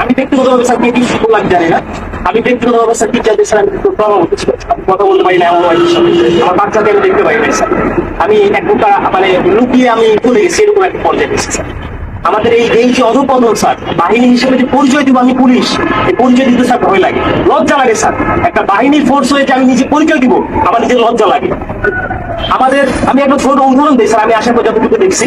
আমি ব্যক্তিগতভাবে স্যার কে কি করলাম আমি জানি না। আমি ব্যক্তিগতভাবে স্যার টিচারদের স্যার, আমি কথা বলতে পারি না হয় আমার বাচ্চাকে আমি দেখতে পাই না আমি এক প্রকার মানে লুকিয়ে আমি চলে গেছি, এরকম একটা পর্যায়ে গেছি আমাদের এই এই যে অধপতন, স্যার, বাহিনী হিসেবে যে পরিচয় দিব আমি পুলিশ, এই পরিচয় দিতে স্যার ভয় লাগে। লজ্জা লাগে, স্যার। একটা বাহিনীর ফোর্স হয়ে যে আমি নিজে পরিচয় দিব, আমার নিজের লজ্জা লাগে। আমাদের, আমি একটা ছোট উদাহরণ দিই, স্যার, আমি আশা করি যতটুকু দেখছি।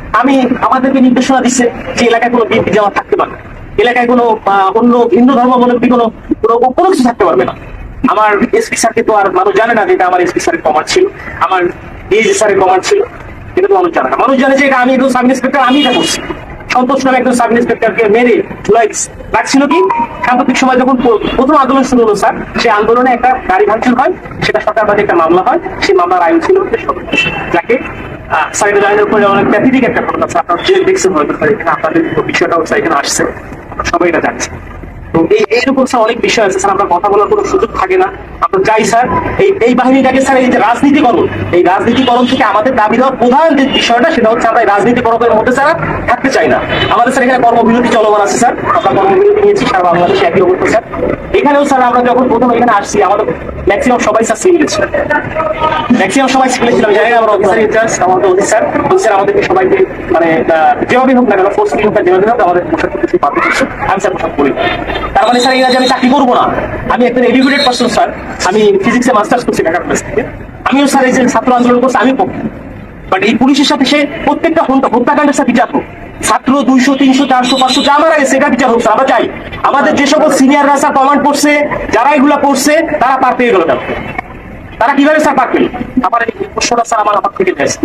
আমি আমাদেরকে নির্দেশনা দিচ্ছে যে এলাকায় কোনো বিএনপি জামাত থাকতে পারবে। এলাকায় কোনো অন্য হিন্দু ধর্মাবলম্বী কোনো কোনো কিছু থাকতে পারবে না। আমার এসপি স্যারকে তো আর মানুষ জানে না যে এটা আমার এসপি স্যারের কমার ছিল, আমার ডিএসি স্যারের কমার ছিল। এটা তো মানুষ জানে না। মানুষ জানে যে এটা আমি সাব ইন্সপেক্টর আমি এটা করছি। সন্তোষ নামে একজন সাব ইন্সপেক্টরকে মেরে কি? সাম্প্রতিক সময় যখন প্রথম আন্দোলন শুরু হলো, স্যার সেই আন্দোলনে একটা গাড়ি ভাঙচুর হয়, সেটা সরকারবাদী একটা মামলা হয়, সেই মামলার আয়ু ছিল যাকে সাইড আইনের উপরে অনেক একটা ঘটনা আপনারা দেখছেন হয়তো, আপনাদের বিষয়টাও এখানে আসছে সবাই এটা জানছেন এইরকম স্যার অনেক বিষয় আছে স্যার আমরা কথা বলার কোনো সুযোগ থাকে না। আমরা চাই স্যার এই এই বাহিনীটাকে স্যার এই যে রাজনীতিকরণ এই রাজনীতিকরণ থেকে আমাদের দাবি দেওয়ার প্রধান যে বিষয়টা সেটা হচ্ছে আমরা রাজনীতিকরণের মধ্যে স্যার থাকতে চাই না। আমাদের স্যার এখানে কর্মবিরতি চলমান আছে স্যার। আমরা কর্মবিরতি নিয়েছি সারা বাংলাদেশে একই অবস্থা স্যার। এখানেও স্যার আমরা যখন প্রথম এখানে আসছি আমাদের ম্যাক্সিমাম সবাই স্যার সিভিল ছিল। ম্যাক্সিমাম সবাই সিভিল ছিল জানি আমরা অফিসার ইনচার্জ আমাদের অফিসার অফিসার আমাদেরকে সবাইকে মানে আহ, যেভাবেই হোক না কেন ফোর্স হোক না যেভাবে হোক আমাদের পোশাক কিছু আমি স্যার পোশাক করি। তার মানে স্যার এই আমি চাকরি করব না। আমি একজন এডুকেটেড পার্সন স্যার। আমি ফিজিক্সে মাস্টার্স করছি কলেজ থেকে। আমিও স্যার এই যে ছাত্র আন্দোলন করছি আমি বাট এই পুলিশের সাথে সে প্রত্যেকটা হত্যাকাণ্ডের সাথে বিচার ছাত্র দুইশো তিনশো চারশো পাঁচশো যা মারা গেছে বিচার স্যার, আমরা চাই। আমাদের যে সকল সিনিয়ররা স্যার কমান্ড করছে যারা এগুলা করছে তারা পার পেয়ে গেল কেন তারা কীভাবে স্যার পার পেল? আমার এই প্রশ্নটা স্যার আমার আমার থেকে যাচ্ছে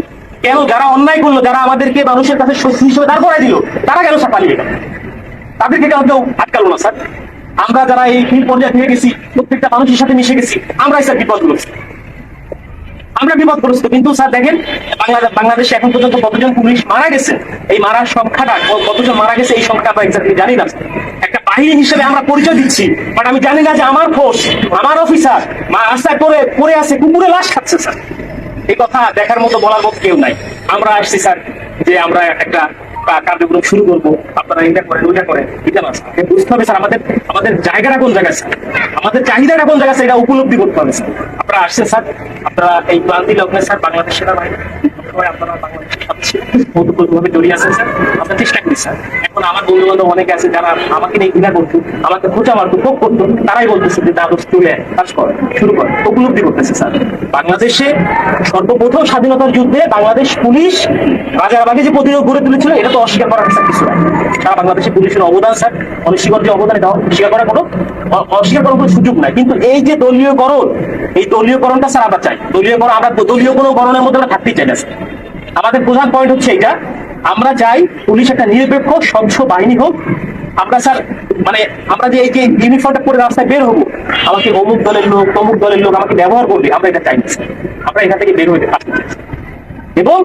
কেন যারা অন্যায় করল যারা আমাদেরকে মানুষের কাছে শত্রু হিসেবে দাঁড় করাই দিল তারা কেন স্যার পালিয়ে গেল? তাদেরকে কেউ কেউ আটকালো না স্যার? আমরা যারা এই ফিল পর্যায়ে থেকে গেছি, প্রত্যেকটা মানুষের সাথে মিশে গেছি, আমরাই স্যার বিপদ করেছি আমরা বিপদগ্রস্ত কিন্তু স্যার দেখেন বাংলাদেশ এখন পর্যন্ত কতজন পুলিশ মারা গেছে? এই মারার সংখ্যাটা কতজন মারা গেছে, এই সংখ্যা আমরা এক্সাক্টলি জানি না। একটা বাহিনী হিসেবে আমরা পরিচয় দিচ্ছি বাট আমি জানি না যে আমার ফোর্স আমার অফিসার রাস্তায় পড়ে পড়ে আছে, কুকুরে লাশ খাচ্ছে, স্যার। এই কথা দেখার মতো বলার মতো কেউ নাই। আমরা আসছি, স্যার, যে আমরা একটা কার্যক্রম শুরু করব। আপনারা এটা করেন, ওইটা করেন। এটা বুঝতে হবে স্যার, আমাদের আমাদের জায়গাটা কোন স্যার? আমাদের চাহিদাটা কোন এটা উপলব্ধি করতে হবে স্যার। আপনারা আসছেন স্যার। আপনারা এই ক্লান্তি লগ্নে স্যার বাংলাদেশ অনেকে আছে যারা আমাকে করতো আমাকে মারতো তারাই বলতেছে যে শুরু কর, উপলব্ধি করতেছে স্যার। বাংলাদেশে সর্বপ্রথম স্বাধীনতার যুদ্ধে বাংলাদেশ পুলিশ রাজারবাগে যে প্রতিরোধ গড়ে তুলেছিল, এটা তো অস্বীকার করার স্যার কিছু নাই। সারা বাংলাদেশে পুলিশের অবদান, স্যার। অনস্বীকার যে অবদান এটা অস্বীকার করার কোনো অস্বীকার করার কোনো সুযোগ নাই। কিন্তু এই যে দলীয়করণ, এই দলীয়করণটা স্যার আমরা চাই। দলীয়করণ, আমরা দলীয় কোনো গণনের মধ্যে আমরা থাকতেই চাই না, স্যার। আমাদের প্রধান পয়েন্ট হচ্ছে এটা আমরা চাই পুলিশ একটা নিরপেক্ষ, স্বচ্ছ বাহিনী হোক। আমরা স্যার মানে আমরা যে এই যে ইউনিফর্মটা পরে রাস্তায় বের হব, আমাকে অমুক দলের লোক, তমুক দলের লোক আমাকে ব্যবহার করবে, আমরা এটা চাই না। আমরা এখান থেকে বের হইতে পারছি এবং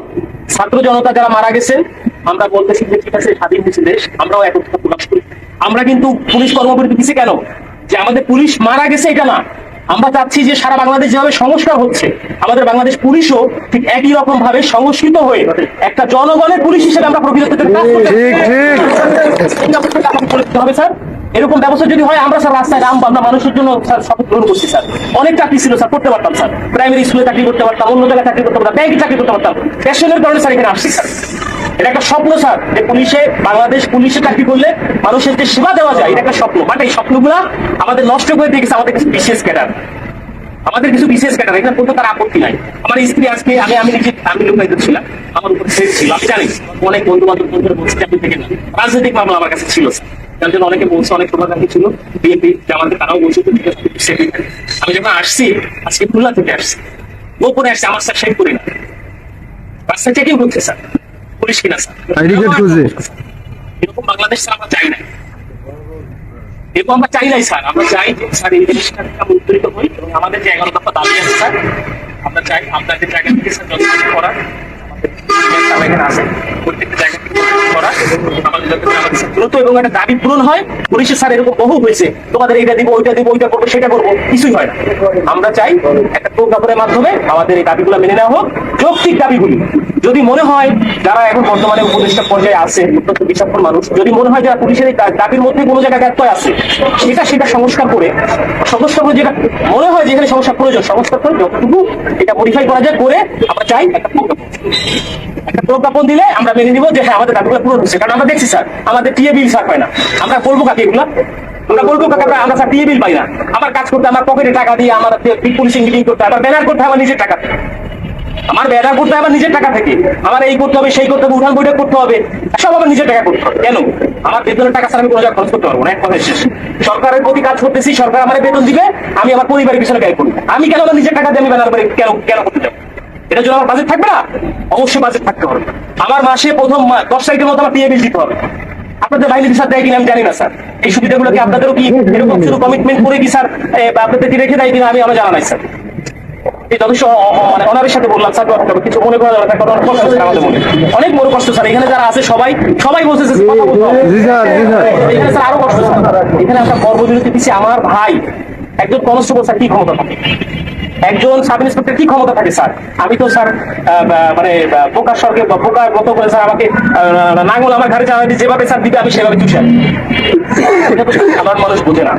ছাত্র জনতা যারা মারা গেছেন আমরা বলতেছি যে ঠিক আছে স্বাধীন হয়েছে দেশ আমরাও একত্রিত প্রকাশ করি আমরা কিন্তু পুলিশ কর্মবিরতি দিচ্ছি কেন? যে আমাদের পুলিশ মারা গেছে এটা না। আমরা চাচ্ছি যে সারা বাংলাদেশ যেভাবে সংস্কার হচ্ছে আমাদের বাংলাদেশ পুলিশও ঠিক একই রকম ভাবে সংস্কৃত হয়ে একটা জনগণের পুলিশ হিসেবে আমরা প্রকৃত হবে স্যার? এরকম ব্যবস্থা যদি হয়, আমরা স্যার রাস্তায় নামবো, আমরা মানুষের জন্য স্যার শপথ গ্রহণ করছি, স্যার। অনেক চাকরি ছিল, স্যার, করতে পারতাম, স্যার। প্রাইমারি স্কুলে চাকরি করতে পারতাম, অন্য জায়গায় চাকরি করতে পারতাম ব্যাংকে চাকরি করতে পারতাম। প্যাশনের কারণে স্যার এখানে আসছি, স্যার। এটা একটা স্বপ্ন, স্যার, যে পুলিশে, বাংলাদেশ পুলিশে চাকরি করলে মানুষের যে সেবা দেওয়া যায়, এটা একটা স্বপ্ন। বাট এই স্বপ্নগুলা আমাদের নষ্ট করে দিয়ে গেছে আমাদের কিছু বিশেষ ক্যাডার আমাদের কিছু বিশেষ ক্যাটার এখানে কোনো তার আপত্তি নাই। আমার স্ত্রী আজকে আমি আমি নিজে আমি লোকায়িত ছিলাম, আমার উপর সেট ছিল, আমি জানি। অনেক বন্ধু বান্ধব বন্ধুরা বলছে চাকরি থেকে রাজনৈতিক মামলা আমার কাছে ছিল, স্যার। যার জন্য অনেকে বলছে অনেক শুভাকাঙ্ক্ষী ছিল বিএনপি জামাতে তারাও বলছে। আমি যখন আসছি আজকে খুলনা থেকে আসছি গোপনে আসছে আমার স্যার সেট করি না চেকিং করছে স্যার পুলিশ কিনা স্যার। এরকম বাংলাদেশ স্যার আমরা চাই না। এরকম আমরা চাই নাই স্যার। আমরা চাই যে স্যার এই জিনিসটা উত্তরিত হই এবং আমাদের যে এগারো দফা দাবি আছে স্যার আমরা চাই আপনাদের জায়গা থেকে স্যার যতটুকু করা আমাদের এখানে আছে প্রত্যেকটা করা। দ্রুত এবং একটা দাবি পূরণ হয়, পুলিশের স্যার এরকম বহু হয়েছে। তোমাদের এইটা দিব, ওইটা দিব, ওইটা করব, সেটা করব, কিছুই হয় আমরা চাই একটা প্রজ্ঞাপনের মাধ্যমে আমাদের এই দাবিগুলো মেনে নেওয়া হোক। যৌক্তিক দাবিগুলি। যদি মনে হয় যারা এখন বর্তমানে উপদেষ্টা পর্যায়ে আছে অত্যন্ত বিচক্ষণ মানুষ, যদি মনে হয় যারা পুলিশের এই দাবির মধ্যে কোনো জায়গায় ব্যত্যয় আছে, সেটা সেটা সংস্কার করে সংস্কার করে যেটা মনে হয় যেখানে সমস্যা প্রয়োজন, সংস্কার করে যতটুকু এটা মডিফাই করা যায়, করে আমরা চাই একটা একটা প্রজ্ঞাপন দিলে আমরা মেনে নিব যে হ্যাঁ আমাদের দাবিগুলো কারণ আমরা দেখছি, স্যার, আমাদের টিএ বিল স্যার না। আমরা বলব কাকে এগুলা? আমরা বলব আমরা স্যার টিএ বিল পাই না। আমার কাজ করতে, আমার পকেটে টাকা দিয়ে আমার পুলিশিং মিটিং করতে, আমার ব্যানার করতে আমার নিজের টাকা। আমার ব্যানার করতে আমার নিজের টাকা থেকে। আমার এই করতে হবে, সেই করতে হবে, উঠান বৈঠক করতে হবে। সব আমার নিজের টাকা করতে হবে। কেন? আমার বেতনের টাকা ছাড়া আমি কোনো জায়গায় খরচ করতে পারব না, এক কথা শেষ। সরকারের প্রতি কাজ করতেছি, সরকার আমার বেতন দিবে, আমি আমার পরিবারের পিছনে ব্যয় করি। আমি কেন আমার নিজের টাকা দিয়ে আমি ব্যানার করে কেন কেন করতে যাব? এটার জন্য আমার বাজেট থাকবে না? অবশ্যই বাজেট থাকতে হবে। আমার মাসে প্রথম দশ তারিখের মতো আমার বিল দিতে হবে। আপনাদের বাহিনী স্যার দেয় কিনা আমি জানি না স্যার। এই সুবিধাগুলো কি আপনাদেরও কি এরকম শুধু কমিটমেন্ট করে কি স্যার আপনাদের কি রেখে দেয় কিনা আমি আমার জানা নাই স্যার। যথেষ্ট মানে সাথে বললাম স্যার কিছু মনে করা যাবে কারণ অনেক কষ্ট স্যার আমাদের মনে। অনেক বড় কষ্ট স্যার। এখানে যারা আছে সবাই সবাই বলছে কথা বলতে হবে। এখানে স্যার আরও কষ্ট স্যার। এখানে কর্মবিরতি দিচ্ছে আমার ভাই। একজন কনস্টেবল স্যার কি ক্ষমতা থাকে? একজন সাব ইন্সপেক্টর কি ক্ষমতা থাকে স্যার? আমি তো স্যার মানে আহ, সরকে স্বর্গে বা পোকার মতো করে স্যার আমাকে নাঙ্গল আমার ঘাড়ে চালাতে যেভাবে স্যার দিবে আমি সেভাবে চুষে। এটা সাধারণ মানুষ বোঝে না।